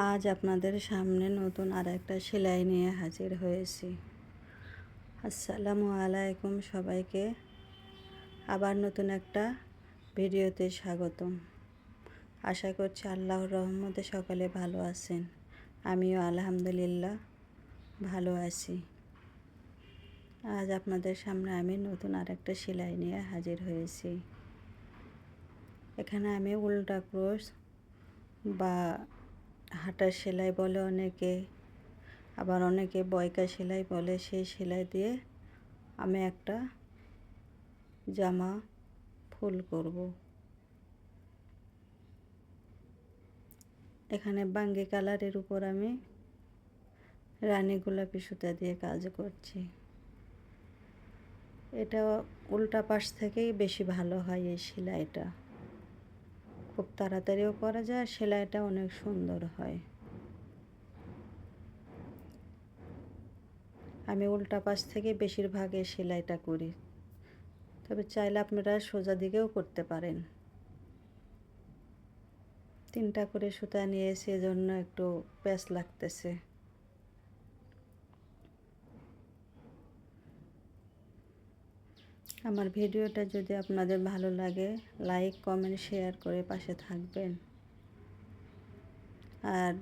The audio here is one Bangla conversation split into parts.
আজ আপনাদের সামনে নতুন আর একটা সেলাই নিয়ে হাজির হয়েছি। আসসালামু আলাইকুম সবাইকে। আবার নতুন একটা ভিডিওতে স্বাগতম। আশা করছি আল্লাহর রহমতে সকালে ভালো আছেন। আমিও আলহামদুলিল্লাহ ভালো আছি। আজ আপনাদের সামনে আমি নতুন আর একটা সেলাই নিয়ে হাজির হয়েছি। এখানে আমি উল্টা ক্রোশ বা হাটার সেলাই বলে অনেকে, আবার অনেকে বয়কা সেলাই বলে, সেই সেলাই দিয়ে আমি একটা জামা ফুল করব। এখানে বাঙ্গি কালারের উপর আমি রানী গোলাপি সুতা দিয়ে কাজ করছি। এটা উল্টা পাশ থেকেই বেশি ভালো হয় এই সেলাইটা। খুব তাড়াতাড়িও করা যায়, সেলাইটা অনেক সুন্দর হয়। আমি উল্টা পাশ থেকে বেশিরভাগ সেলাইটা করি। তবে চাইলে আপনারা সোজা দিকেও করতে পারেন। তিনটা করে সুতা নিয়েছি, এজন্য একটু প্যাঁচ লাগতেছে। আমার ভিডিওটা যদি আপনাদের ভালো লাগে লাইক কমেন্ট শেয়ার করে পাশে থাকবেন। আর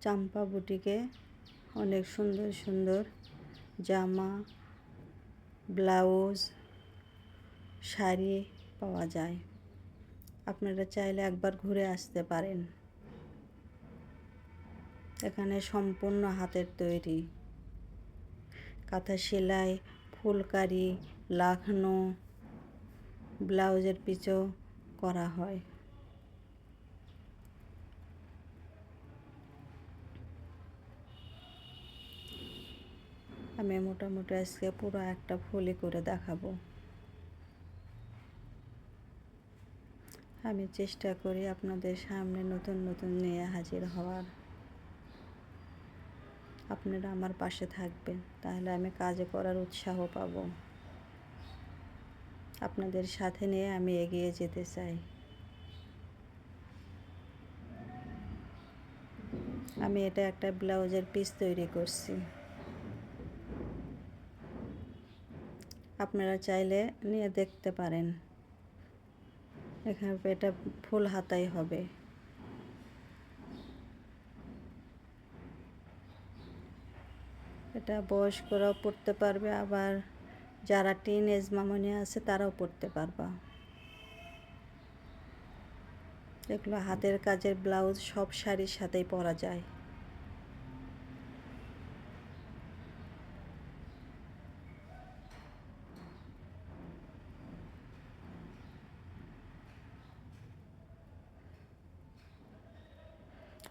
চাম্পা বুটিকে অনেক সুন্দর সুন্দর জামা, ব্লাউজ, শাড়ি পাওয়া যায়। আপনারা চাইলে একবার ঘুরে আসতে পারেন। এখানে সম্পূর্ণ হাতের তৈরি। কাঁথা সেলাই, ফুলকারি লাখনো ব্লাউজের পিছও করা হয়। আমি মোটামুটি আজকে পুরো একটা ফুলি করে দেখাবো। আমি চেষ্টা করি আপনাদের সামনে নতুন নতুন নিয়ে হাজির হওয়ার। আপনারা আমার পাশে থাকবেন, তাহলে আমি কাজে করার উৎসাহ পাব। আপনাদের সাথে নিয়ে আমি এগিয়ে যেতে চাই। আমি এটা একটা ব্লাউজের পিস তৈরি করছি। আপনারা চাইলে নিয়ে দেখতে পারেন। এখানে এটা ফুল হাতাই হবে। এটা বয়স্করাও পড়তে পারবে, আবার যারা টিন এজ মামনি আছে, তারাও পড়তে পারবা। এগুলো হাতের কাজের ব্লাউজ সব শাড়ির সাথেই পরা যায়।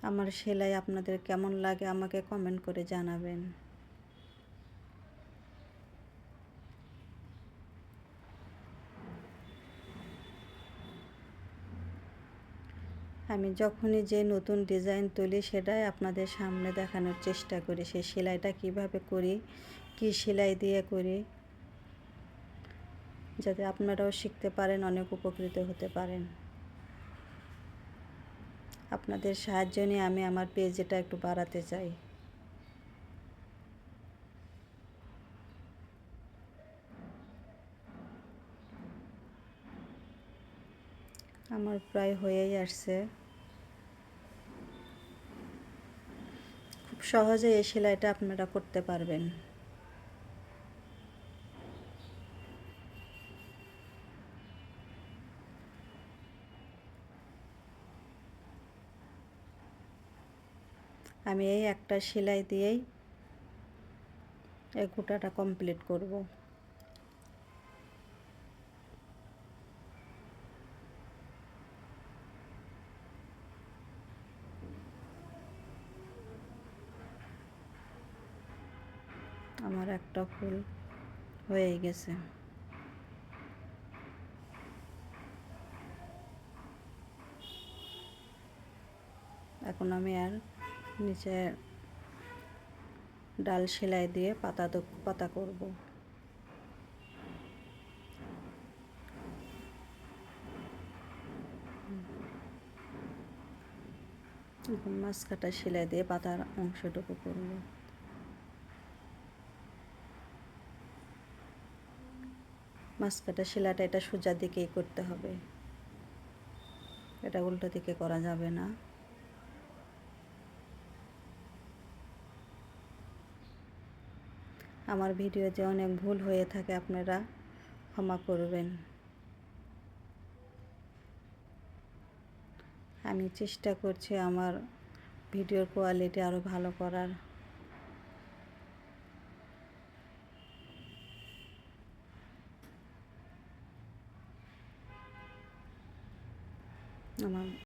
আমার সেলাই আপনাদের কেমন লাগে আমাকে কমেন্ট করে জানাবেন। আমি যখনই যে নতুন ডিজাইন তুলি সেটাই আপনাদের সামনে দেখানোর চেষ্টা করি। সেই সেলাইটা কীভাবে করি, কি সেলাই দিয়ে করি, যাতে আপনারাও শিখতে পারেন, অনেক উপকৃত হতে পারেন। আপনাদের সাহায্য নিয়ে আমি আমার পেজটা একটু বাড়াতে চাই। আমার প্রায় হয়েই আসছে খুব সহজে এই সেলাইটা আপনারা করতে পারবেন। আমি এই একটা সেলাই দিয়েই এই গোটাটা কমপ্লিট করব। আমার একটা ফুল হয়ে গেছে। এখন আমি আর নিচে ডাল সেলাই দিয়ে পাতা পাতা করব। এখন মাছ কাটা সেলাই দিয়ে পাতার অংশটুকু করব। মাছ কাটা সেলাইটা এটা সোজা দিকেই করতে হবে। এটা উল্টো দিকে করা যাবে না। আমার ভিডিও যে অনেক ভুল হয়ে থাকে আপনারা ক্ষমা করবেন। আমি চেষ্টা করছি আমার ভিডিওর কোয়ালিটি আরও ভালো করার। আমার